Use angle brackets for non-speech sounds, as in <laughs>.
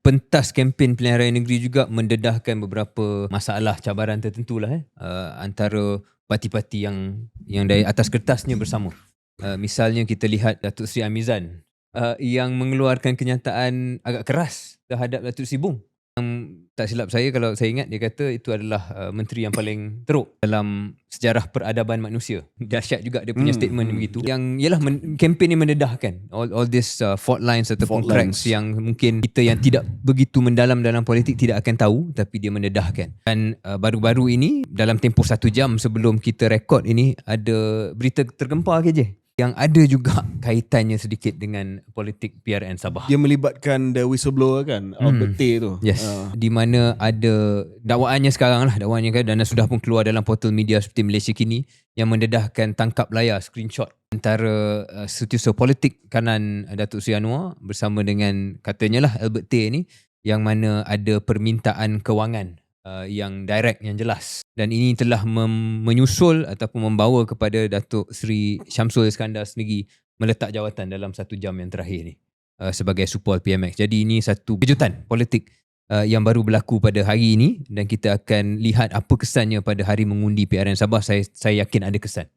pentas kempen pilihan raya negeri juga mendedahkan beberapa masalah cabaran tertentu lah eh. Uh, antara parti-parti yang yang dari atas kertasnya bersama. Uh, misalnya kita lihat Datuk Seri Amizan uh, yang mengeluarkan kenyataan agak keras terhadap Datuk Seri Bung. Yang tak silap saya kalau saya ingat dia kata itu adalah uh, menteri yang paling teruk dalam sejarah peradaban manusia. Dahsyat juga dia punya Hmm, statement hmm. begitu. Yang ialah men- kempen ni mendedahkan all all this uh, fault lines ataupun Fault cracks lines. yang mungkin kita yang tidak begitu mendalam dalam politik tidak akan tahu tapi dia mendedahkan. Dan uh, baru-baru ini dalam tempoh satu jam sebelum kita rekod ini ada berita tergempar ke je yang ada juga <laughs> kaitannya sedikit dengan politik PRN Sabah. Dia melibatkan the whistleblower kan, Hmm. Albert Tay tu. Yes. Ah. Di mana ada dakwaannya sekarang lah dakwaannya kan dan sudah pun keluar dalam portal media seperti Malaysia kini yang mendedahkan tangkap layar screenshot antara uh, setiausaha politik kanan uh, Datuk Seri Anwar bersama dengan katanya lah Albert Tay ni yang mana ada permintaan kewangan uh, yang direct yang jelas dan ini telah mem- menyusul ataupun membawa kepada Datuk Seri Syamsul Iskandar sendiri meletak jawatan dalam satu jam yang terakhir ni uh, sebagai supporter PMX. Jadi ini satu kejutan politik uh, yang baru berlaku pada hari ini dan kita akan lihat apa kesannya pada hari mengundi PRN Sabah. Saya saya yakin ada kesan.